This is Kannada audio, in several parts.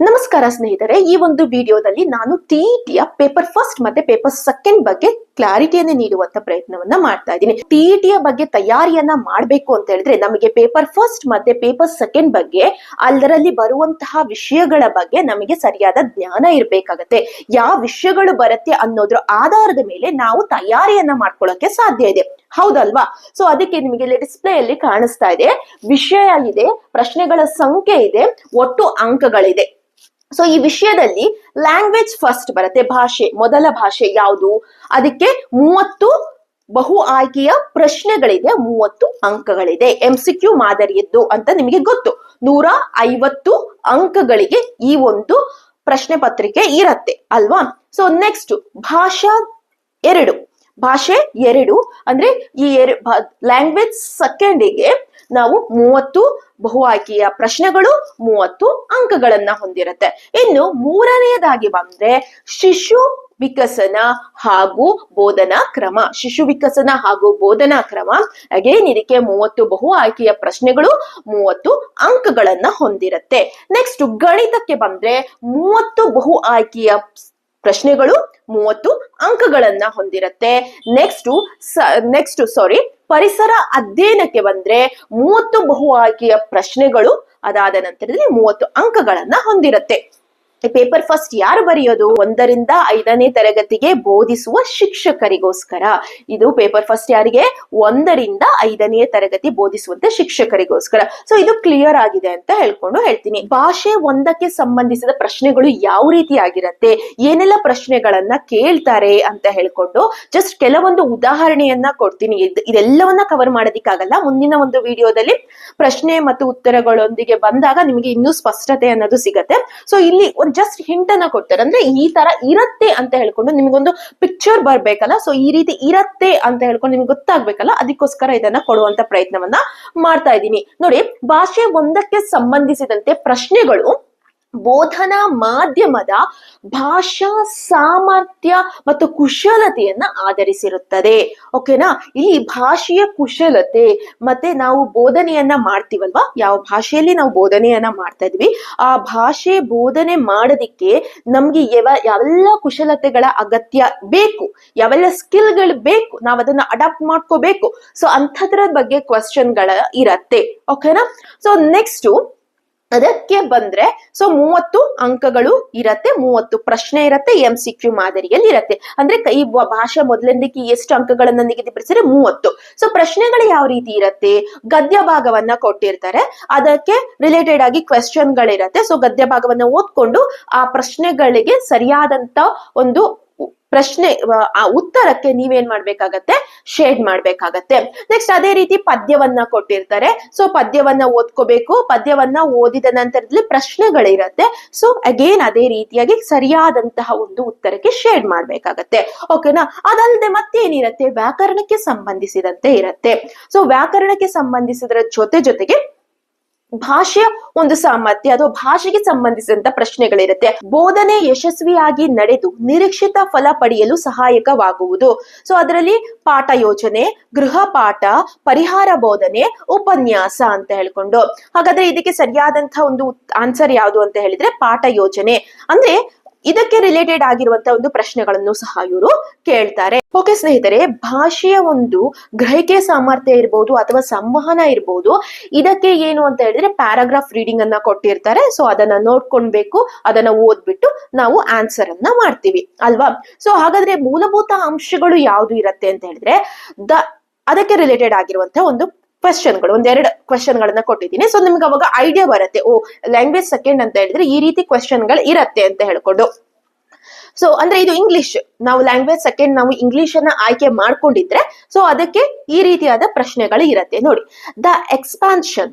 ನಮಸ್ಕಾರ ಸ್ನೇಹಿತರೆ, ಈ ಒಂದು ವಿಡಿಯೋದಲ್ಲಿ ನಾನು ಟಿಇಟಿಯ ಪೇಪರ್ ಫಸ್ಟ್ ಮತ್ತೆ ಪೇಪರ್ ಸೆಕೆಂಡ್ ಬಗ್ಗೆ ಕ್ಲಾರಿಟಿಯನ್ನು ನೀಡುವಂತ ಪ್ರಯತ್ನವನ್ನ ಮಾಡ್ತಾ ಇದ್ದೀನಿ. ಟಿಇಟಿಯ ಬಗ್ಗೆ ತಯಾರಿಯನ್ನ ಮಾಡಬೇಕು ಅಂತ ಹೇಳಿದ್ರೆ, ನಮಗೆ ಪೇಪರ್ ಫಸ್ಟ್ ಮತ್ತೆ ಪೇಪರ್ ಸೆಕೆಂಡ್ ಬಗ್ಗೆ ಅದರಲ್ಲಿ ಬರುವಂತಹ ವಿಷಯಗಳ ಬಗ್ಗೆ ನಮಗೆ ಸರಿಯಾದ ಜ್ಞಾನ ಇರಬೇಕಾಗತ್ತೆ. ಯಾವ ವಿಷಯಗಳು ಬರುತ್ತೆ ಅನ್ನೋದ್ರ ಆಧಾರದ ಮೇಲೆ ನಾವು ತಯಾರಿಯನ್ನ ಮಾಡ್ಕೊಳ್ಳೋಕೆ ಸಾಧ್ಯ ಇದೆ. ಹೌದಲ್ವಾ? ಸೊ ಅದಕ್ಕೆ ನಿಮಗೆ ಡಿಸ್ಪ್ಲೇ ಅಲ್ಲಿ ಕಾಣಿಸ್ತಾ ಇದೆ. ವಿಷಯ ಇದೆ, ಪ್ರಶ್ನೆಗಳ ಸಂಖ್ಯೆ ಇದೆ, ಒಟ್ಟು ಅಂಕಗಳಿದೆ. ಸೊ ಈ ವಿಷಯದಲ್ಲಿ ಲ್ಯಾಂಗ್ವೇಜ್ ಫಸ್ಟ್ ಬರುತ್ತೆ. ಭಾಷೆ, ಮೊದಲ ಭಾಷೆ ಯಾವುದು? ಅದಕ್ಕೆ ಮೂವತ್ತು ಬಹು ಆಯ್ಕೆಯ ಪ್ರಶ್ನೆಗಳಿದೆ, ಮೂವತ್ತು ಅಂಕಗಳಿದೆ. ಎಂ ಸಿ ಕ್ಯೂ ಮಾದರಿಯದ್ದು ಅಂತ ನಿಮಗೆ ಗೊತ್ತು. ನೂರ ಐವತ್ತು ಅಂಕಗಳಿಗೆ ಈ ಒಂದು ಪ್ರಶ್ನೆ ಪತ್ರಿಕೆ ಇರತ್ತೆ, ಅಲ್ವಾ? ಸೊ ನೆಕ್ಸ್ಟ್ ಭಾಷಾ ಎರಡು. ಭಾಷೆ ಎರಡು ಅಂದ್ರೆ ಈ ಲ್ಯಾಂಗ್ವೇಜ್ ಸೆಕೆಂಡಿಗೆ ನಾವು ಮೂವತ್ತು ಬಹು ಆಯ್ಕೆಯ ಪ್ರಶ್ನೆಗಳು ಮೂವತ್ತು ಅಂಕಗಳನ್ನ ಹೊಂದಿರುತ್ತೆ. ಇನ್ನು ಮೂರನೆಯದಾಗಿ ಬಂದ್ರೆ ಶಿಶು ವಿಕಸನ ಹಾಗೂ ಬೋಧನಾ ಕ್ರಮ. ಶಿಶು ವಿಕಸನ ಹಾಗೂ ಬೋಧನಾ ಕ್ರಮ. ಅಗೇನ್ ಇದಕ್ಕೆ ಮೂವತ್ತು ಬಹು ಆಯ್ಕೆಯ ಪ್ರಶ್ನೆಗಳು ಮೂವತ್ತು ಅಂಕಗಳನ್ನ ಹೊಂದಿರುತ್ತೆ. ನೆಕ್ಸ್ಟ್ ಗಣಿತಕ್ಕೆ ಬಂದ್ರೆ ಮೂವತ್ತು ಬಹು ಆಯ್ಕೆಯ ಪ್ರಶ್ನೆಗಳು ಮೂವತ್ತು ಅಂಕಗಳನ್ನ ಹೊಂದಿರುತ್ತೆ. ನೆಕ್ಸ್ಟ್ ನೆಕ್ಸ್ಟ್ ಸಾರಿ ಪರಿಸರ ಅಧ್ಯಯನಕ್ಕೆ ಬಂದ್ರೆ ಮೂವತ್ತು ಬಹು ಆಯ್ಕೆಯ ಪ್ರಶ್ನೆಗಳು ಅದಾದ ನಂತರದಲ್ಲಿ ಮೂವತ್ತು ಅಂಕಗಳನ್ನ ಹೊಂದಿರುತ್ತೆ. ಪೇಪರ್ ಫಸ್ಟ್ ಯಾರು ಬರೆಯೋದು? ಒಂದರಿಂದ ಐದನೇ ತರಗತಿಗೆ ಬೋಧಿಸುವ ಶಿಕ್ಷಕರಿಗೋಸ್ಕರ. ಇದು ಪೇಪರ್ ಫಸ್ಟ್ ಯಾರಿಗೆ? ಒಂದರಿಂದ ಐದನೇ ತರಗತಿ ಬೋಧಿಸುವಂತ ಶಿಕ್ಷಕರಿಗೋಸ್ಕರ. ಸೊ ಇದು ಕ್ಲಿಯರ್ ಆಗಿದೆ ಅಂತ ಹೇಳ್ಕೊಂಡು ಹೇಳ್ತೀನಿ. ಭಾಷೆ ಒಂದಕ್ಕೆ ಸಂಬಂಧಿಸಿದ ಪ್ರಶ್ನೆಗಳು ಯಾವ ರೀತಿ ಆಗಿರತ್ತೆ? ಏನೆಲ್ಲ ಪ್ರಶ್ನೆಗಳನ್ನ ಕೇಳ್ತಾರೆ ಅಂತ ಹೇಳ್ಕೊಂಡು ಜಸ್ಟ್ ಕೆಲವೊಂದು ಉದಾಹರಣೆಯನ್ನ ಕೊಡ್ತೀನಿ. ಇದ್- ಇದೆಲ್ಲವನ್ನ ಕವರ್ ಮಾಡೋದಿಕ್ಕಾಗಲ್ಲ. ಮುಂದಿನ ಒಂದು ವಿಡಿಯೋದಲ್ಲಿ ಪ್ರಶ್ನೆ ಮತ್ತು ಉತ್ತರಗಳೊಂದಿಗೆ ಬಂದಾಗ ನಿಮಗೆ ಇನ್ನೂ ಸ್ಪಷ್ಟತೆ ಅನ್ನೋದು ಸಿಗತ್ತೆ. ಸೊ ಇಲ್ಲಿ ಒಂದು ಜಸ್ಟ್ ಹಿಂಟ್ ಅನ್ನ ಕೊಡ್ತಾರೆ. ಅಂದ್ರೆ ಈ ತರ ಇರತ್ತೆ ಅಂತ ಹೇಳ್ಕೊಂಡು ನಿಮಗೊಂದು ಪಿಕ್ಚರ್ ಬರ್ಬೇಕಲ್ಲ ಸೊ ಈ ರೀತಿ ಇರತ್ತೆ ಅಂತ ಹೇಳ್ಕೊಂಡು ನಿಮ್ಗೆ ಗೊತ್ತಾಗ್ಬೇಕಲ್ಲ, ಅದಕ್ಕೋಸ್ಕರ ಇದನ್ನ ಕೊಡುವಂತ ಪ್ರಯತ್ನವನ್ನ ಮಾಡ್ತಾ ಇದ್ದೀನಿ. ನೋಡಿ, ಭಾಷೆ ಒಂದಕ್ಕೆ ಸಂಬಂಧಿಸಿದಂತೆ ಪ್ರಶ್ನೆಗಳು ಬೋಧನಾ ಮಾಧ್ಯಮದ ಭಾಷಾ ಸಾಮರ್ಥ್ಯ ಮತ್ತು ಕುಶಲತೆಯನ್ನ ಆಧರಿಸಿರುತ್ತದೆ. ಓಕೆನಾ? ಇಲ್ಲಿ ಭಾಷೆಯ ಕುಶಲತೆ ಮತ್ತೆ ನಾವು ಬೋಧನೆಯನ್ನ ಮಾಡ್ತೀವಲ್ವಾ? ಯಾವ ಭಾಷೆಯಲ್ಲಿ ನಾವು ಬೋಧನೆಯನ್ನ ಮಾಡ್ತಾ ಇದ್ವಿ. ಆ ಭಾಷೆ ಬೋಧನೆ ಮಾಡೋದಿಕ್ಕೆ ನಮ್ಗೆ ಯಾವ ಯಾವೆಲ್ಲ ಕುಶಲತೆಗಳ ಅಗತ್ಯ ಬೇಕು. ಯಾವೆಲ್ಲ ಸ್ಕಿಲ್ಗಳು ಬೇಕು ನಾವು ಅದನ್ನ ಅಡಾಪ್ಟ್ ಮಾಡ್ಕೋಬೇಕು. ಸೊ ಅಂಥದ್ರ ಬಗ್ಗೆ ಕ್ವಶನ್ಗಳ ಇರತ್ತೆ. ಓಕೆನಾ? ಸೊ ನೆಕ್ಸ್ಟ್ ಅದಕ್ಕೆ ಬಂದ್ರೆ ಸೊ ಮೂವತ್ತು ಅಂಕಗಳು ಇರತ್ತೆ, ಮೂವತ್ತು ಪ್ರಶ್ನೆ ಇರತ್ತೆ ಎಂ ಸಿ ಕ್ಯೂ ಮಾದರಿಯಲ್ಲಿ ಇರತ್ತೆ. ಅಂದ್ರೆ ಕೈ ಭಾಷೆ ಮೊದಲಿಂದಕ್ಕೆ ಎಷ್ಟು ಅಂಕಗಳನ್ನ ನಿಗದಿಪಡಿಸಿದ್ರೆ ಮೂವತ್ತು. ಸೊ ಪ್ರಶ್ನೆಗಳು ಯಾವ ರೀತಿ ಇರತ್ತೆ? ಗದ್ಯ ಭಾಗವನ್ನ ಕೊಟ್ಟಿರ್ತಾರೆ. ಅದಕ್ಕೆ ರಿಲೇಟೆಡ್ ಆಗಿ ಕ್ವೆಶನ್ಗಳಿರತ್ತೆ ಸೊ ಗದ್ಯ ಭಾಗವನ್ನ ಓದ್ಕೊಂಡು ಆ ಪ್ರಶ್ನೆಗಳಿಗೆ ಸರಿಯಾದಂತ ಒಂದು ಪ್ರಶ್ನೆ ಆ, ಉತ್ತರಕ್ಕೆ ನೀವೇನ್ ಮಾಡ್ಬೇಕಾಗತ್ತೆ? ಶೇಡ್ ಮಾಡ್ಬೇಕಾಗತ್ತೆ. ನೆಕ್ಸ್ಟ್ ಅದೇ ರೀತಿ ಪದ್ಯವನ್ನ ಕೊಟ್ಟಿರ್ತಾರೆ. ಸೊ ಪದ್ಯವನ್ನ ಓದ್ಕೋಬೇಕು. ಪದ್ಯವನ್ನ ಓದಿದ ನಂತರದಲ್ಲಿ ಪ್ರಶ್ನೆಗಳಿರತ್ತೆ. ಸೊ ಅಗೇನ್ ಅದೇ ರೀತಿಯಾಗಿ ಸರಿಯಾದಂತಹ ಒಂದು ಉತ್ತರಕ್ಕೆ ಶೇಡ್ ಮಾಡ್ಬೇಕಾಗತ್ತೆ. ಓಕೆನಾ ಅದಲ್ಲದೆ ಮತ್ತೇನಿರತ್ತೆ? ವ್ಯಾಕರಣಕ್ಕೆ ಸಂಬಂಧಿಸಿದಂತೆ ಇರತ್ತೆ. ಸೊ ವ್ಯಾಕರಣಕ್ಕೆ ಸಂಬಂಧಿಸಿದ್ರ ಜೊತೆ ಜೊತೆಗೆ ಭಾಷೆಯ ಒಂದು ಸಾಮರ್ಥ್ಯ ಅಥವಾ ಭಾಷೆಗೆ ಸಂಬಂಧಿಸಿದಂತ ಪ್ರಶ್ನೆಗಳಿರುತ್ತೆ. ಬೋಧನೆ ಯಶಸ್ವಿಯಾಗಿ ನಡೆದು ನಿರೀಕ್ಷಿತ ಫಲ ಪಡೆಯಲು ಸಹಾಯಕವಾಗುವುದು. ಸೊ ಅದರಲ್ಲಿ ಪಾಠ ಯೋಜನೆ, ಗೃಹ ಪಾಠ, ಪರಿಹಾರ ಬೋಧನೆ, ಉಪನ್ಯಾಸ ಅಂತ ಹೇಳ್ಕೊಂಡು. ಹಾಗಾದ್ರೆ ಇದಕ್ಕೆ ಸರಿಯಾದಂತಹ ಒಂದು ಆನ್ಸರ್ ಯಾವುದು ಅಂತ ಹೇಳಿದ್ರೆ ಪಾಠ ಯೋಜನೆ. ಅಂದ್ರೆ ಇದಕ್ಕೆ ರಿಲೇಟೆಡ್ ಆಗಿರುವಂತಹ ಒಂದು ಪ್ರಶ್ನೆಗಳನ್ನು ಸಹ ಇವರು ಕೇಳ್ತಾರೆ. ಓಕೆ ಸ್ನೇಹಿತರೆ, ಭಾಷೆಯ ಒಂದು ಗ್ರಹಿಕೆ ಸಾಮರ್ಥ್ಯ ಇರ್ಬೋದು ಅಥವಾ ಸಂವಹನ ಇರ್ಬೋದು, ಇದಕ್ಕೆ ಏನು ಅಂತ ಹೇಳಿದ್ರೆ ಪ್ಯಾರಾಗ್ರಾಫ್ ರೀಡಿಂಗ್ ಅನ್ನ ಕೊಟ್ಟಿರ್ತಾರೆ. ಸೊ ಅದನ್ನ ನೋಡ್ಕೊಳ್ಬೇಕು ಅದನ್ನ ಓದ್ಬಿಟ್ಟು ನಾವು ಆನ್ಸರ್ ಅನ್ನ ಮಾಡ್ತೀವಿ. ಅಲ್ವಾ? ಸೊ ಹಾಗಾದ್ರೆ ಮೂಲಭೂತ ಅಂಶಗಳು ಯಾವುದು ಇರತ್ತೆ ಅಂತ ಹೇಳಿದ್ರೆ, ದ, ಅದಕ್ಕೆ ರಿಲೇಟೆಡ್ ಆಗಿರುವಂತಹ ಒಂದು ಕ್ವೆಶನ್ಗಳು ಒಂದೆರಡು ಕ್ವೆಶನ್ಗಳನ್ನ ಕೊಟ್ಟಿದ್ದೀನಿ. ಸೊ ನಿಮ್ಗೆ ಅವಾಗ ಐಡಿಯಾ ಬರುತ್ತೆ, ಓ ಲ್ಯಾಂಗ್ವೇಜ್ ಸೆಕೆಂಡ್ ಅಂತ ಹೇಳಿದ್ರೆ ಈ ರೀತಿ ಕ್ವೆಶನ್ಗಳು ಇರತ್ತೆ ಅಂತ ಹೇಳ್ಕೊಂಡು. ಸೊ ಅಂದ್ರೆ ಇದು ಇಂಗ್ಲಿಷ್ ನಾವು ಲ್ಯಾಂಗ್ವೇಜ್ ಸೆಕೆಂಡ್ ನಾವು ಇಂಗ್ಲಿಷ್ ಅನ್ನ ಆಯ್ಕೆ ಮಾಡ್ಕೊಂಡಿದ್ರೆ ಸೊ ಅದಕ್ಕೆ ಈ ರೀತಿಯಾದ ಪ್ರಶ್ನೆಗಳು ಇರತ್ತೆ. ನೋಡಿ the expansion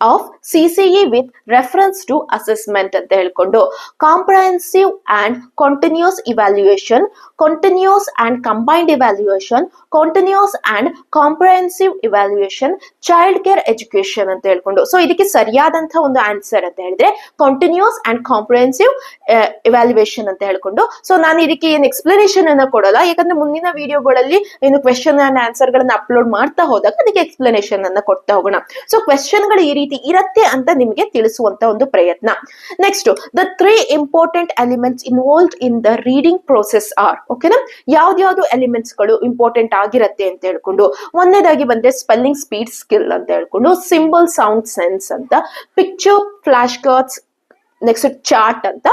of C C E with reference to assessment ಅಂತ ಹೇಳ್ಕೊಂಡು comprehensive and continuous evaluation continuous and combined evaluation continuous and comprehensive evaluation child care education ಅಂತ ಹೇಳ್ಕೊಂಡು. ಸೊ ಇದಕ್ಕೆ ಸರಿಯಾದಂತಹ ಒಂದು ಆನ್ಸರ್ ಅಂತ ಹೇಳಿದ್ರೆ ಕಂಟಿನ್ಯೂಸ್ ಅಂಡ್ ಕಾಂಪ್ರಹೆನ್ಸಿವ್ ಇವ್ಯಾಲ್ಯೂಯೇಷನ್ ಅಂತ ಹೇಳ್ಕೊಂಡು. ಸೊ ನಾನು ಇದಕ್ಕೆ ಏನು ಎಕ್ಸ್ಪ್ಲನೇಷನ್ ಅನ್ನ ಕೊಡಲ್ಲ. ಯಾಕಂದ್ರೆ ಮುಂದಿನ ವಿಡಿಯೋಗಳಲ್ಲಿ ಏನು ಕ್ವೆಶನ್ ಅಂಡ್ ಆನ್ಸರ್ ಗಳನ್ನ ಅಪ್ಲೋಡ್ ಮಾಡ್ತಾ ಹೋದಾಗ ಅದಕ್ಕೆ ಎಕ್ಸ್ಪ್ಲನೇಷನ್ ಅನ್ನ ಕೊಡ್ತಾ ಹೋಗೋಣ. ಸೊ ಕ್ವೆಶನ್ಗಳು ಈ ರೀತಿ ಇರತ್ತೆ ಅಂತ ನಿಮಗೆ ತಿಳಿಸುವಂತ ಒಂದು ಪ್ರಯತ್ನ. Next the three important elements involve in the reading process are ಓಕೆನಾ ಯಾವ್ದ್ಯಾವ್ದು ಎಲಿಮೆಂಟ್ಸ್ಗಳು ಇಂಪಾರ್ಟೆಂಟ್ ಆಗಿರತ್ತೆ ಅಂತ ಹೇಳ್ಕೊಂಡು ಒಂದೇದಾಗಿ ಬಂದ್ರೆ ಸ್ಪೆಲ್ಲಿಂಗ್ ಸ್ಪೀಡ್ ಸ್ಕಿಲ್ ಅಂತ ಹೇಳ್ಕೊಂಡು ಸಿಂಬಲ್ ಸೌಂಡ್ ಸೆನ್ಸ್ ಅಂತ picture flash cards next chart ಅಂತ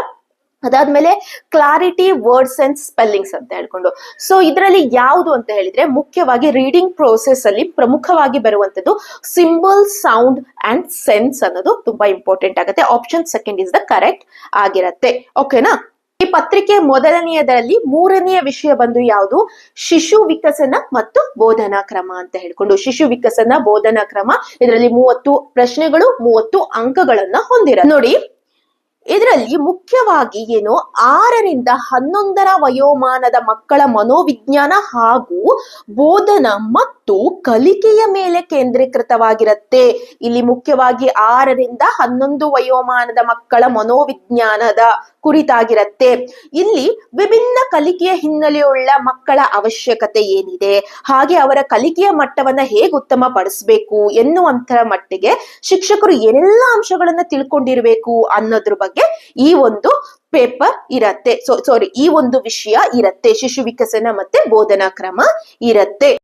ಅದಾದ್ಮೇಲೆ ಕ್ಲಾರಿಟಿ ವರ್ಡ್ಸ್ ಅಂಡ್ ಸ್ಪೆಲ್ಲಿಂಗ್ಸ್ ಅಂತ ಹೇಳ್ಕೊಂಡು. ಸೊ ಇದರಲ್ಲಿ ಯಾವುದು ಅಂತ ಹೇಳಿದ್ರೆ ಮುಖ್ಯವಾಗಿ ರೀಡಿಂಗ್ ಪ್ರೋಸೆಸ್ ಅಲ್ಲಿ ಪ್ರಮುಖವಾಗಿ ಬರುವಂತದ್ದು ಸಿಂಬಲ್ ಸೌಂಡ್ ಅಂಡ್ ಸೆನ್ಸ್ ಅನ್ನೋದು ತುಂಬಾ ಇಂಪಾರ್ಟೆಂಟ್ ಆಗುತ್ತೆ. Option second is the correct ಆಗಿರತ್ತೆ. ಓಕೆನಾ ಈ ಪತ್ರಿಕೆ ಮೊದಲನೆಯದರಲ್ಲಿ ಮೂರನೆಯ ವಿಷಯ ಬಂದು ಯಾವುದು? ಶಿಶು ವಿಕಸನ ಮತ್ತು ಬೋಧನಾ ಕ್ರಮ ಅಂತ ಹೇಳ್ಕೊಂಡು. ಶಿಶು ವಿಕಸನ, ಬೋಧನಾ ಕ್ರಮ, ಇದರಲ್ಲಿ ಮೂವತ್ತು ಪ್ರಶ್ನೆಗಳು, ಮೂವತ್ತು ಅಂಕಗಳನ್ನ ಹೊಂದಿರ ನೋಡಿ ಇದರಲ್ಲಿ ಮುಖ್ಯವಾಗಿ ಏನು? ಆರರಿಂದ ಹನ್ನೊಂದರ ವಯೋಮಾನದ ಮಕ್ಕಳ ಮನೋವಿಜ್ಞಾನ ಹಾಗೂ ಬೋಧನ ಮತ್ತು ಕಲಿಕೆಯ ಮೇಲೆ ಕೇಂದ್ರೀಕೃತವಾಗಿರುತ್ತೆ. ಇಲ್ಲಿ ಮುಖ್ಯವಾಗಿ ಆರರಿಂದ ಹನ್ನೊಂದು ವಯೋಮಾನದ ಮಕ್ಕಳ ಮನೋವಿಜ್ಞಾನದ ಕುರಿತಾಗಿರತ್ತೆ. ಇಲ್ಲಿ ವಿಭಿನ್ನ ಕಲಿಕೆಯ ಹಿನ್ನೆಲೆಯುಳ್ಳ ಮಕ್ಕಳ ಅವಶ್ಯಕತೆ ಏನಿದೆ? ಹಾಗೆ ಅವರ ಕಲಿಕೆಯ ಮಟ್ಟವನ್ನ ಹೇಗೆ ಉತ್ತಮ ಪಡಿಸಬೇಕು ಎನ್ನುವಂತರ ಮಟ್ಟಿಗೆ ಶಿಕ್ಷಕರು ಏನೆಲ್ಲ ಅಂಶಗಳನ್ನ ತಿಳ್ಕೊಂಡಿರ್ಬೇಕು ಅನ್ನೋದ್ರ ಬಗ್ಗೆ ಈ ಒಂದು ಪೇಪರ್ ಇರತ್ತೆ. ಸೊ ಸಾರಿ ಈ ಒಂದು ವಿಷಯ ಇರತ್ತೆ. ಶಿಶು ವಿಕಸನ ಮತ್ತೆ ಬೋಧನಾ ಕ್ರಮ ಇರತ್ತೆ.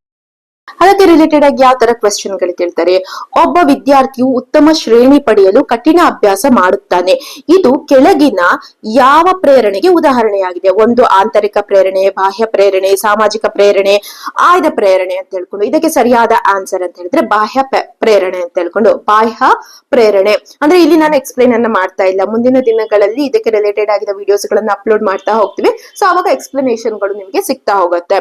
ಅದಕ್ಕೆ ರಿಲೇಟೆಡ್ ಆಗಿ ಯಾವ ತರ ಕ್ವೆಶನ್ಗಳು ಕೇಳ್ತಾರೆ? ಒಬ್ಬ ವಿದ್ಯಾರ್ಥಿಯು ಉತ್ತಮ ಶ್ರೇಣಿ ಪಡೆಯಲು ಕಠಿಣ ಅಭ್ಯಾಸ ಮಾಡುತ್ತಾನೆ. ಇದು ಕೆಳಗಿನ ಯಾವ ಪ್ರೇರಣೆಗೆ ಉದಾಹರಣೆಯಾಗಿದೆ? ಒಂದು ಆಂತರಿಕ ಪ್ರೇರಣೆ, ಬಾಹ್ಯ ಪ್ರೇರಣೆ, ಸಾಮಾಜಿಕ ಪ್ರೇರಣೆ, ಆಯ್ದ ಪ್ರೇರಣೆ ಅಂತ ಹೇಳ್ಕೊಂಡು, ಇದಕ್ಕೆ ಸರಿಯಾದ ಆನ್ಸರ್ ಅಂತ ಹೇಳಿದ್ರೆ ಬಾಹ್ಯ ಪ್ರೇರಣೆ ಅಂತ ಹೇಳ್ಕೊಂಡು, ಬಾಹ್ಯ ಪ್ರೇರಣೆ. ಅಂದ್ರೆ ಇಲ್ಲಿ ನಾನು ಎಕ್ಸ್ಪ್ಲೈನ್ ಅನ್ನ ಮಾಡ್ತಾ ಇಲ್ಲ. ಮುಂದಿನ ದಿನಗಳಲ್ಲಿ ಇದಕ್ಕೆ ರಿಲೇಟೆಡ್ ಆಗಿದ ವಿಡಿಯೋಸ್ ಗಳನ್ನ ಅಪ್ಲೋಡ್ ಮಾಡ್ತಾ ಹೋಗ್ತೀವಿ. ಸೊ ಅವಾಗ ಎಕ್ಸ್ಪ್ಲನೇಷನ್ಗಳು ನಿಮ್ಗೆ ಸಿಗ್ತಾ ಹೋಗುತ್ತೆ.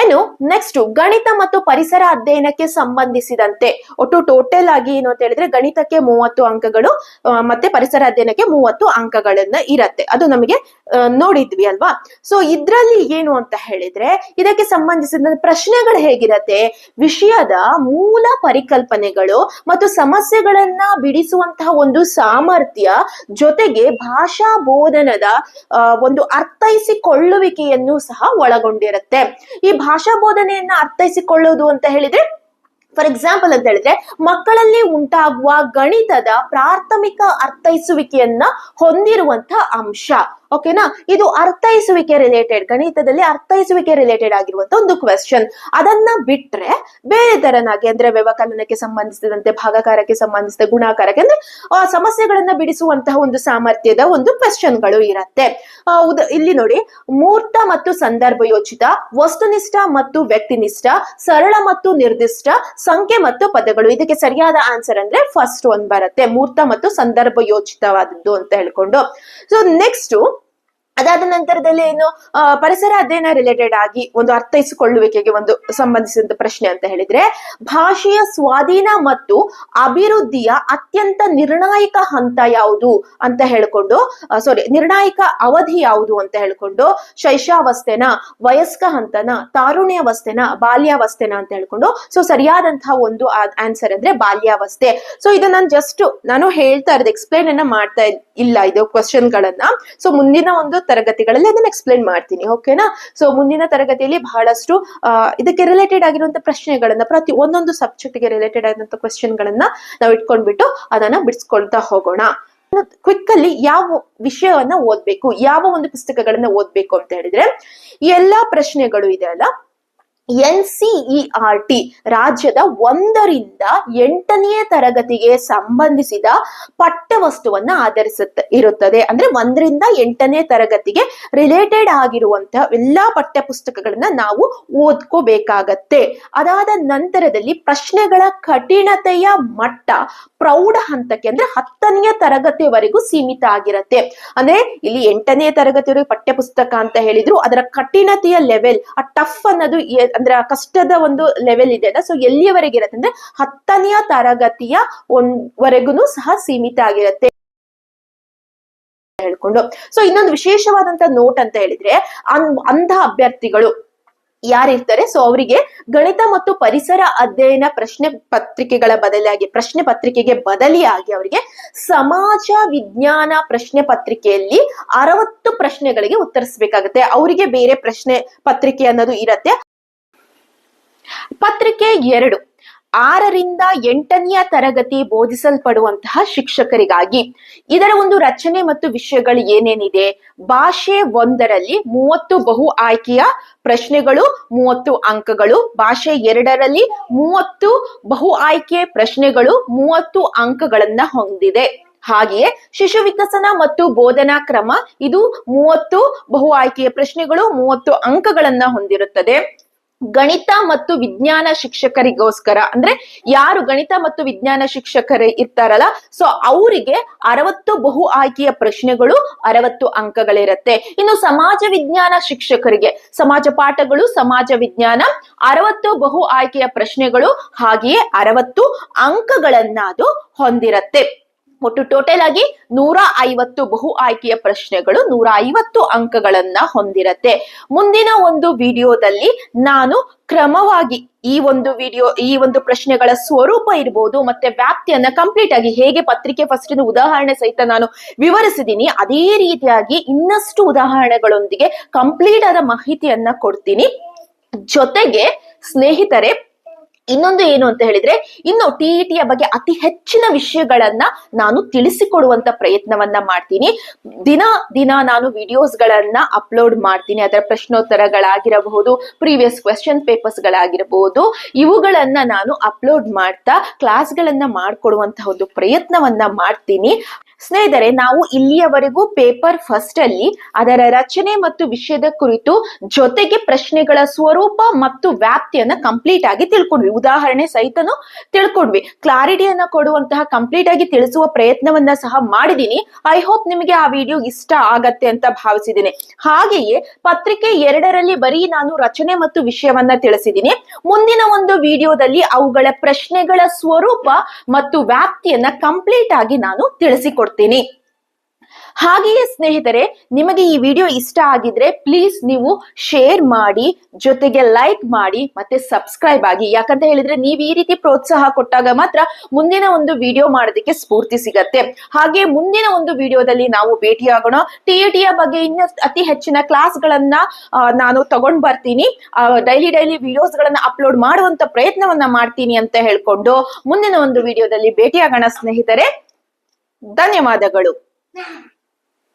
ಇನ್ನು ನೆಕ್ಸ್ಟ್ ಗಣಿತ ಮತ್ತು ಪರಿಸರ ಅಧ್ಯಯನಕ್ಕೆ ಸಂಬಂಧಿಸಿದಂತೆ ಒಟ್ಟು ಟೋಟಲ್ ಆಗಿ ಏನು ಅಂತ ಹೇಳಿದ್ರೆ ಗಣಿತಕ್ಕೆ ಮೂವತ್ತು ಅಂಕಗಳು ಮತ್ತೆ ಪರಿಸರ ಅಧ್ಯಯನಕ್ಕೆ ಮೂವತ್ತು ಅಂಕಗಳನ್ನ ಇರತ್ತೆ. ಅದು ನಮಗೆ ನೋಡಿದ್ವಿ ಅಲ್ವಾ? ಸೊ ಇದ್ರಲ್ಲಿ ಏನು ಅಂತ ಹೇಳಿದ್ರೆ ಇದಕ್ಕೆ ಸಂಬಂಧಿಸಿದ ಪ್ರಶ್ನೆಗಳು ಹೇಗಿರತ್ತೆ? ವಿಷಯದ ಮೂಲ ಪರಿಕಲ್ಪನೆಗಳು ಮತ್ತು ಸಮಸ್ಯೆಗಳನ್ನ ಬಿಡಿಸುವಂತಹ ಒಂದು ಸಾಮರ್ಥ್ಯ ಜೊತೆಗೆ ಭಾಷಾ ಬೋಧನದ ಒಂದು ಅರ್ಥೈಸಿಕೊಳ್ಳುವಿಕೆಯನ್ನು ಸಹ ಒಳಗೊಂಡಿರುತ್ತೆ. ಈ ಭಾಷಾ ಬೋಧನೆಯನ್ನ ಅರ್ಥೈಸಿಕೊಳ್ಳುವುದು ಅಂತ ಹೇಳಿದ್ರೆ ಫಾರ್ ಎಕ್ಸಾಂಪಲ್ ಅಂತ ಹೇಳಿದ್ರೆ, ಮಕ್ಕಳಲ್ಲಿ ಉಂಟಾಗುವ ಗಣಿತದ ಪ್ರಾಥಮಿಕ ಅರ್ಥೈಸುವಿಕೆಯನ್ನ ಹೊಂದಿರುವಂತಹ ಅಂಶ. ಓಕೆನಾ ಇದು ಅರ್ಥೈಸುವಿಕೆ ರಿಲೇಟೆಡ್ ಗಣಿತದಲ್ಲಿ ಅರ್ಥೈಸುವಿಕೆ ರಿಲೇಟೆಡ್ ಆಗಿರುವಂತ ಒಂದು ಕ್ವೆಶನ್ ಅದನ್ನ ಬಿಟ್ರೆ ಬೇರೆ ತರನಾಗಿ ಅಂದ್ರೆ ವ್ಯವಕಲನಕ್ಕೆ ಸಂಬಂಧಿಸಿದಂತೆ, ಭಾಗಕಾರಕ್ಕೆ ಸಂಬಂಧಿಸಿದ ಗುಣಾಕಾರಕ್ಕೆ ಅಂದ್ರೆ ಸಮಸ್ಯೆಗಳನ್ನ ಬಿಡಿಸುವಂತಹ ಒಂದು ಸಾಮರ್ಥ್ಯದ ಒಂದು ಕ್ವೆಶನ್ಗಳು ಇರತ್ತೆ. ಇಲ್ಲಿ ನೋಡಿ, ಮೂರ್ತ ಮತ್ತು ಸಂದರ್ಭಯೋಚಿತ ವಸ್ತುನಿಷ್ಠ ಮತ್ತು ವ್ಯಕ್ತಿನಿಷ್ಠ, ಸರಳ ಮತ್ತು ನಿರ್ದಿಷ್ಟ, ಸಂಖ್ಯೆ ಮತ್ತು ಪದಗಳು. ಇದಕ್ಕೆ ಸರಿಯಾದ ಆನ್ಸರ್ ಅಂದ್ರೆ ಫಸ್ಟ್ ಒಂದ್ ಬರುತ್ತೆ, ಮೂರ್ತ ಮತ್ತು ಸಂದರ್ಭ ಯೋಚಿತವಾದದ್ದು ಅಂತ ಹೇಳ್ಕೊಂಡು. ಸೊ ನೆಕ್ಸ್ಟ್ ಅದಾದ ನಂತರದಲ್ಲಿ ಏನು ಪರಿಸರ ಅಧ್ಯಯನ ರಿಲೇಟೆಡ್ ಆಗಿ ಒಂದು ಅರ್ಥೈಸಿಕೊಳ್ಳುವಿಕೆಗೆ ಒಂದು ಸಂಬಂಧಿಸಿದ ಪ್ರಶ್ನೆ ಅಂತ ಹೇಳಿದ್ರೆ, ಭಾಷೆಯ ಸ್ವಾಧೀನ ಮತ್ತು ಅಭಿವೃದ್ಧಿಯ ಅತ್ಯಂತ ನಿರ್ಣಾಯಕ ಹಂತ ಯಾವುದು ಅಂತ ಹೇಳ್ಕೊಂಡು ಸಾರಿ ನಿರ್ಣಾಯಕ ಅವಧಿ ಯಾವುದು ಅಂತ ಹೇಳ್ಕೊಂಡು, ಶೈಶಾವಸ್ಥೆನ, ವಯಸ್ಕ ಹಂತನ, ತಾರುಣ್ಯಾವಸ್ಥೆನ, ಬಾಲ್ಯಾವಸ್ಥೆನ ಅಂತ ಹೇಳ್ಕೊಂಡು ಸೊ ಸರಿಯಾದಂತಹ ಒಂದು ಆನ್ಸರ್ ಅಂದ್ರೆ ಬಾಲ್ಯಾವಸ್ಥೆ. ಸೊ ಇದು ನಾನು ಜಸ್ಟ್ ನಾನು ಹೇಳ್ತಾ ಇರೋದು ಎಕ್ಸ್ಪ್ಲೇನ್ ಅನ್ನ ಮಾಡ್ತಾ ಇಲ್ಲ, ಇದು ಕ್ವಶನ್ ಗಳನ್ನ ಸೊ ಮುಂದಿನ ಒಂದು ತರಗತಿಗಳಲ್ಲಿ ಅದನ್ನ ಎಕ್ಸ್ಪ್ಲೇನ್ ಮಾಡ್ತೀನಿ ಓಕೆನಾ ಸೊ ಮುಂದಿನ ತರಗತಿಯಲ್ಲಿ ಬಹಳಷ್ಟು ಇದಕ್ಕೆ ರಿಲೇಟೆಡ್ ಆಗಿರುವಂತ ಪ್ರಶ್ನೆಗಳನ್ನ, ಪ್ರತಿ ಒಂದೊಂದು ಸಬ್ಜೆಕ್ಟ್ಗೆ ರಿಲೇಟೆಡ್ ಆದಂತ ಕ್ವಶನ್ ಗಳನ್ನ ನಾವು ಇಟ್ಕೊಂಡ್ಬಿಟ್ಟು ಅದನ್ನ ಬಿಡಿಸ್ಕೊಳ್ತಾ ಹೋಗೋಣ. ಕ್ವಿಕ್ ಅಲ್ಲಿ ಯಾವ ವಿಷಯವನ್ನ ಓದ್ಬೇಕು, ಯಾವ ಒಂದು ಪುಸ್ತಕಗಳನ್ನ ಓದ್ಬೇಕು ಅಂತ ಹೇಳಿದ್ರೆ ಎಲ್ಲಾ ಪ್ರಶ್ನೆಗಳು ಇದೆ ಅಲ್ಲ? ಎನ್ ಆರ್ ಟಿ ರಾಜ್ಯದ ಒಂದರಿಂದ ಎಂಟನೆಯ ತರಗತಿಗೆ ಸಂಬಂಧಿಸಿದ ಪಠ್ಯವಸ್ತುವನ್ನ ಆಧರಿಸುತ್ತೆ ಇರುತ್ತದೆ. ಅಂದ್ರೆ ಒಂದರಿಂದ ಎಂಟನೇ ತರಗತಿಗೆ ರಿಲೇಟೆಡ್ ಆಗಿರುವಂತಹ ಎಲ್ಲಾ ಪಠ್ಯ ಪುಸ್ತಕಗಳನ್ನ ನಾವು ಓದ್ಕೋಬೇಕಾಗತ್ತೆ. ಅದಾದ ನಂತರದಲ್ಲಿ ಪ್ರಶ್ನೆಗಳ ಕಠಿಣತೆಯ ಮಟ್ಟ, ಪ್ರೌಢ ಹಂತಕ್ಕೆ ಅಂದ್ರೆ ಹತ್ತನೆಯ ತರಗತಿವರೆಗೂ ಸೀಮಿತ ಆಗಿರುತ್ತೆ. ಅಂದ್ರೆ ಇಲ್ಲಿ ಎಂಟನೇ ತರಗತಿವರೆಗೆ ಪಠ್ಯ ಪುಸ್ತಕ ಅಂತ ಹೇಳಿದ್ರು, ಅದರ ಕಠಿಣತೆಯ ಲೆವೆಲ್ ಆ ಟಫ್ ಅನ್ನೋದು ಅಂದ್ರೆ ಕಷ್ಟದ ಒಂದು ಲೆವೆಲ್ ಇದೆ ಅಲ್ಲ. ಸೊ ಎಲ್ಲಿಯವರೆಗೆ ಇರುತ್ತೆ ಅಂದ್ರೆ ಹತ್ತನೆಯ ತರಗತಿಯ ಒಂದ್ವರೆಗೂ ಸಹ ಸೀಮಿತ ಆಗಿರುತ್ತೆ ಹೇಳ್ಕೊಂಡು. ಸೊ ಇನ್ನೊಂದು ವಿಶೇಷವಾದಂತ ನೋಟ್ ಅಂತ ಹೇಳಿದ್ರೆ ಅಂಧ ಅಭ್ಯರ್ಥಿಗಳು ಯಾರಿರ್ತಾರೆ? ಸೊ ಅವರಿಗೆ ಗಣಿತ ಮತ್ತು ಪರಿಸರ ಅಧ್ಯಯನ ಪ್ರಶ್ನೆ ಪತ್ರಿಕೆಗಳ ಬದಲಾಗಿ ಪ್ರಶ್ನೆ ಪತ್ರಿಕೆಗೆ ಬದಲಿಯಾಗಿ ಅವರಿಗೆ ಸಮಾಜ ವಿಜ್ಞಾನ ಪ್ರಶ್ನೆ ಪತ್ರಿಕೆಯಲ್ಲಿ ಅರವತ್ತು ಪ್ರಶ್ನೆಗಳಿಗೆ ಉತ್ತರಿಸಬೇಕಾಗುತ್ತೆ. ಅವರಿಗೆ ಬೇರೆ ಪ್ರಶ್ನೆ ಪತ್ರಿಕೆ ಅನ್ನೋದು ಇರತ್ತೆ. ಪತ್ರಿಕೆ ಎರಡು. ಆರರಿಂದ ಎಂಟನೆಯ ತರಗತಿ ಬೋಧಿಸಲ್ಪಡುವಂತಹ ಶಿಕ್ಷಕರಿಗಾಗಿ ಇದರ ಒಂದು ರಚನೆ ಮತ್ತು ವಿಷಯಗಳು ಏನೇನಿದೆ? ಭಾಷೆ ಒಂದರಲ್ಲಿ ಮೂವತ್ತು ಬಹು ಆಯ್ಕೆಯ ಪ್ರಶ್ನೆಗಳು, ಮೂವತ್ತು ಅಂಕಗಳು, ಭಾಷೆ ಎರಡರಲ್ಲಿ ಮೂವತ್ತು ಬಹು ಆಯ್ಕೆ ಪ್ರಶ್ನೆಗಳು, ಮೂವತ್ತು ಅಂಕಗಳನ್ನ ಹೊಂದಿದೆ. ಹಾಗೆಯೇ ಶಿಶು ವಿಕಸನ ಮತ್ತು ಬೋಧನಾ ಕ್ರಮ ಇದು ಮೂವತ್ತು ಬಹು ಆಯ್ಕೆಯ ಪ್ರಶ್ನೆಗಳು, ಮೂವತ್ತು ಅಂಕಗಳನ್ನ ಹೊಂದಿರುತ್ತದೆ. ಗಣಿತ ಮತ್ತು ವಿಜ್ಞಾನ ಶಿಕ್ಷಕರಿಗೋಸ್ಕರ, ಅಂದ್ರೆ ಯಾರು ಗಣಿತ ಮತ್ತು ವಿಜ್ಞಾನ ಶಿಕ್ಷಕರು ಇರ್ತಾರಲ್ಲ ಸೊ ಅವರಿಗೆ ಅರವತ್ತು ಬಹು ಆಯ್ಕೆಯ ಪ್ರಶ್ನೆಗಳು, ಅರವತ್ತು ಅಂಕಗಳಿರುತ್ತೆ. ಇನ್ನು ಸಮಾಜ ವಿಜ್ಞಾನ ಶಿಕ್ಷಕರಿಗೆ, ಸಮಾಜ ಪಾಠಗಳು, ಸಮಾಜ ವಿಜ್ಞಾನ, ಅರವತ್ತು ಬಹು ಆಯ್ಕೆಯ ಪ್ರಶ್ನೆಗಳು, ಹಾಗೆಯೇ ಅರವತ್ತು ಅಂಕಗಳನ್ನ ಅದು ಹೊಂದಿರತ್ತೆ. ಒಟ್ಟು ಟೋಟಲ್ ಆಗಿ ನೂರ ಐವತ್ತು ಬಹು ಆಯ್ಕೆಯ ಪ್ರಶ್ನೆಗಳು ನೂರ ಐವತ್ತು ಅಂಕಗಳನ್ನ ಹೊಂದಿರತ್ತೆ. ಮುಂದಿನ ಒಂದು ವಿಡಿಯೋದಲ್ಲಿ ನಾನು ಕ್ರಮವಾಗಿ ಈ ಒಂದು ವಿಡಿಯೋ, ಈ ಒಂದು ಪ್ರಶ್ನೆಗಳ ಸ್ವರೂಪ ಇರ್ಬೋದು, ಮತ್ತೆ ವ್ಯಾಪ್ತಿಯನ್ನ ಕಂಪ್ಲೀಟ್ ಆಗಿ ಹೇಗೆ ಪತ್ರಿಕೆ ಫಸ್ಟ್ ಉದಾಹರಣೆ ಸಹಿತ ನಾನು ವಿವರಿಸಿದ್ದೀನಿ ಅದೇ ರೀತಿಯಾಗಿ ಇನ್ನಷ್ಟು ಉದಾಹರಣೆಗಳೊಂದಿಗೆ ಕಂಪ್ಲೀಟ್ ಆದ ಮಾಹಿತಿಯನ್ನ ಕೊಡ್ತೀನಿ. ಜೊತೆಗೆ ಸ್ನೇಹಿತರೆ ಇನ್ನೊಂದು ಏನು ಅಂತ ಹೇಳಿದ್ರೆ, ಇನ್ನು ಟಿಇಟಿಯ ಬಗ್ಗೆ ಅತಿ ಹೆಚ್ಚಿನ ವಿಷಯಗಳನ್ನ ನಾನು ತಿಳಿಸಿಕೊಡುವಂತ ಪ್ರಯತ್ನವನ್ನ ಮಾಡ್ತೀನಿ. ದಿನ ದಿನ ನಾನು ವಿಡಿಯೋಸ್ ಗಳನ್ನ ಅಪ್ಲೋಡ್ ಮಾಡ್ತೀನಿ. ಅದರ ಪ್ರಶ್ನೋತ್ತರಗಳಾಗಿರಬಹುದು ಪ್ರೀವಿಯಸ್ ಕ್ವೆಶನ್ ಪೇಪರ್ಸ್ ಗಳಾಗಿರಬಹುದು ಇವುಗಳನ್ನ ನಾನು ಅಪ್ಲೋಡ್ ಮಾಡ್ತಾ ಕ್ಲಾಸ್ ಗಳನ್ನ ಮಾಡ್ಕೊಡುವಂತಹ ಒಂದು ಪ್ರಯತ್ನವನ್ನ ಮಾಡ್ತೀನಿ. ಸ್ನೇಹಿತರೆ, ನಾವು ಇಲ್ಲಿಯವರೆಗೂ ಪೇಪರ್ ಫಸ್ಟ್ ಅಲ್ಲಿ ಅದರ ರಚನೆ ಮತ್ತು ವಿಷಯದ ಕುರಿತು ಜೊತೆಗೆ ಪ್ರಶ್ನೆಗಳ ಸ್ವರೂಪ ಮತ್ತು ವ್ಯಾಪ್ತಿಯನ್ನ ಕಂಪ್ಲೀಟ್ ಆಗಿ ತಿಳ್ಕೊಂಡ್ವಿ. ಉದಾಹರಣೆ ಸಹಿತನು ತಿಳ್ಕೊಂಡ್ವಿ. ಕ್ಲಾರಿಟಿಯನ್ನ ಕೊಡುವಂತಹ ಕಂಪ್ಲೀಟ್ ಆಗಿ ತಿಳಿಸುವ ಪ್ರಯತ್ನವನ್ನ ಸಹ ಮಾಡಿದೀನಿ. ಐ ಹೋಪ್ ನಿಮಗೆ ಆ ವಿಡಿಯೋ ಇಷ್ಟ ಆಗತ್ತೆ ಅಂತ ಭಾವಿಸಿದ್ದೀನಿ ಹಾಗೆಯೇ ಪತ್ರಿಕೆ ಎರಡರಲ್ಲಿ ಬರೀ ನಾನು ರಚನೆ ಮತ್ತು ವಿಷಯವನ್ನ ತಿಳಿಸಿದ್ದೀನಿ ಮುಂದಿನ ಒಂದು ವಿಡಿಯೋದಲ್ಲಿ ಅವುಗಳ ಪ್ರಶ್ನೆಗಳ ಸ್ವರೂಪ ಮತ್ತು ವ್ಯಾಪ್ತಿಯನ್ನ ಕಂಪ್ಲೀಟ್ ಆಗಿ ನಾನು ತಿಳಿಸಿಕೊಡ್ತೀನಿ. ಹಾಗೆಯೇ ಸ್ನೇಹಿತರೆ, ನಿಮಗೆ ಈ ವಿಡಿಯೋ ಇಷ್ಟ ಆಗಿದ್ರೆ ಪ್ಲೀಸ್ ನೀವು ಶೇರ್ ಮಾಡಿ, ಜೊತೆಗೆ ಲೈಕ್ ಮಾಡಿ, ಮತ್ತೆ ಸಬ್ಸ್ಕ್ರೈಬ್ ಆಗಿ. ಯಾಕಂತ ಹೇಳಿದ್ರೆ ನೀವು ಈ ರೀತಿ ಪ್ರೋತ್ಸಾಹ ಕೊಟ್ಟಾಗ ಮಾತ್ರ ಮುಂದಿನ ಒಂದು ವಿಡಿಯೋ ಮಾಡೋದಕ್ಕೆ ಸ್ಫೂರ್ತಿ ಸಿಗತ್ತೆ. ಹಾಗೆ ಮುಂದಿನ ಒಂದು ವಿಡಿಯೋದಲ್ಲಿ ನಾವು ಭೇಟಿಯಾಗೋಣ. ಟಿಇಟಿಯ ಬಗ್ಗೆ ಇನ್ನೂ ಅತಿ ಹೆಚ್ಚಿನ ಕ್ಲಾಸ್ ಗಳನ್ನ ನಾನು ತಗೊಂಡ್ ಬರ್ತೀನಿ. ಡೈಲಿ ಡೈಲಿ ವಿಡಿಯೋಸ್ ಗಳನ್ನ ಅಪ್ಲೋಡ್ ಮಾಡುವಂತ ಪ್ರಯತ್ನವನ್ನ ಮಾಡ್ತೀನಿ ಅಂತ ಹೇಳ್ಕೊಂಡು ಮುಂದಿನ ಒಂದು ವಿಡಿಯೋದಲ್ಲಿ ಭೇಟಿಯಾಗೋಣ ಸ್ನೇಹಿತರೆ. ಧನ್ಯವಾದಗಳು.